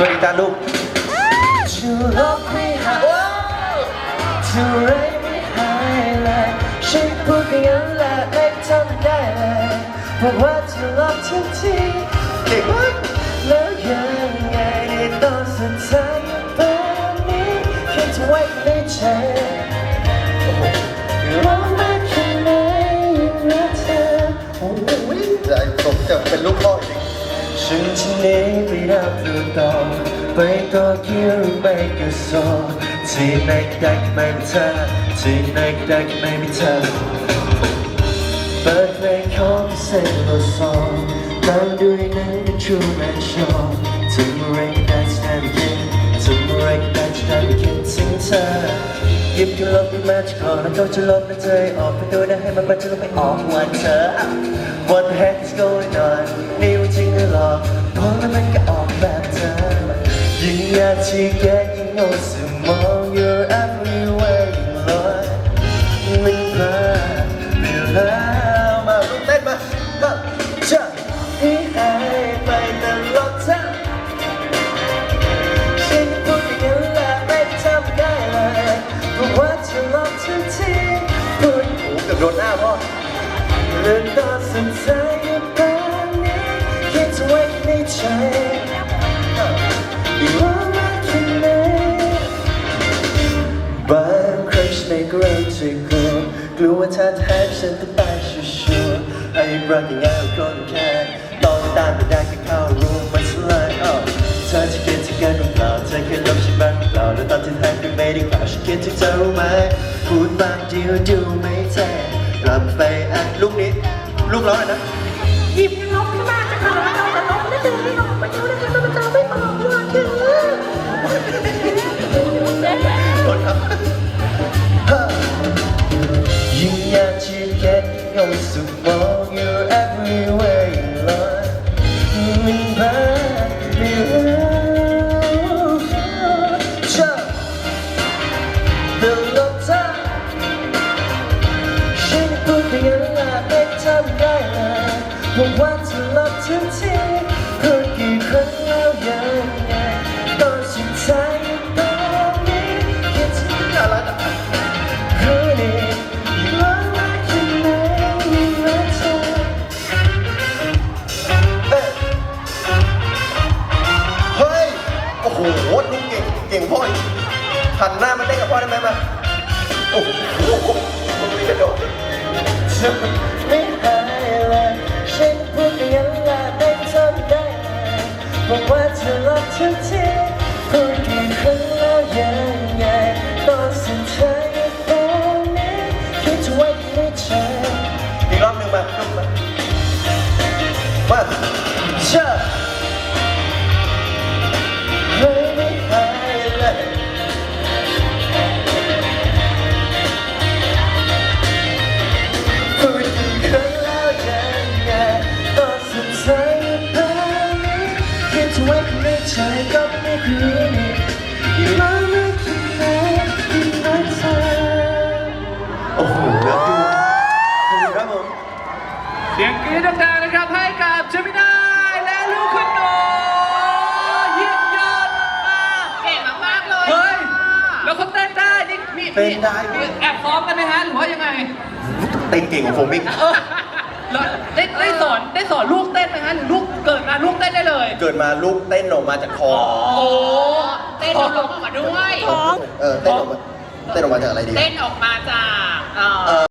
วัสดีจ้าลูกชูลบไม่หายเท่าไรไม่หายเลยฉันพูดไปงั้นแหละไม่ทำได้เลยเพราะว่าเธอลบทุกทีเด็กมากแล้วยังไงในตอนสุดท้ายแบบนี้คิดไว้ในใจร้องมาแค่ไหนยังรักเธอโอ้ยใจสมจะเป็นลูกพ่อ จริงฉันจะหนีไปรับรู้ต่อไปต่อคิวไม่ก็โซที่ไหนก็ได้ก็ไม่มีเธอที่ไหนก็ได้ก็ไม่มีเธอเปิดเพลงของเซนโลซองนั่งดูในหนังเป็นชูแมนชอถึงเมื่อไรก็ได้จะได้ไม่คิดถึงเมื่อไรก็ได้จะได้ไม่คิดถึงเธอหยิบจะลบมาจะขอแล้วก็จะลบแล้วเธอออกไปดูได้ให้มันปัจจุบันไม่ออกวันเธอ What the heck is going on นี่ว่าจริงหรือหลอกพอแล้วมันก็ออกแบบเธอยิ่งอยากที่แกยิ่งโง่สมอง You're everywhere ยิ่งลอยมันพลาดไปแล้วมาลูกเต้นมามาจะให้หายไปตลอดทางฉันพูดอย่างนั้นแหละไม่ทำได้เลยเพราะว่าเธอหลอกทุกทีพูดโอ้เกือบโดนหน้าพ่อเรื่องตอนสุดท้า ในใจว่ารักแค่ไหนบางครั้งฉันไม่กลัวจะกลัวกลัวว่าถ้าแท้ฉันต้องตายชัวร์ๆไอ้รักยังไงก็ต้องแค่ต้องตามไปได้แค่เข้ารูมมันสลายอ้อเธอจะคิดถึงกันหรือเปล่าเธอเคยลบฉันบ้างหรือเปล่าแล้วตอนที่แท้ก็ไม่ได้กล่าวฉันคิดถึงเธอรู้ไหมพูดบางเดียวดูไม่แท้กลับไปอะลูกนี้ลูกร้องหน่อยนะ หยิบนกขึ้นมาจะขนาดเราแต่น กนั่นเอไม่ออกมาเจ้านะคะมันจะไม่ออกว่าคือโทษครับยิ่งอยากจะเก็ตก็สุขมอง You're everywhere you are มันบ้าไม่รู้ชอบเดินลงทางฉันพูดไปงั้นแหละไม่ทำได้เลยว่า ได้ไหมมาโอ้โหกระโดดไม่หายเลยฉันพูดอย่างนั้นแหละไม่ทำได้บอกว่าเธอรักเธอทีพูดกี่ครั้งแล้วยัง เต้นได้มีแอบซ้อมกันไหมฮะหรือว่ายังไงเต้นเก่งของผมอีกเออแล้วได้ได้สอนได้สอนลูกเต้นไหมฮะหรือลูกเกิดมาลูกเต้นได้เลย เกิดมาลูกเต้นออกมาจากคอโอ้เต้นออกมาด้วย เออเต้นออกมาเต้นออกมาจากอะไรดี เต้นออกมาจากเอ่อ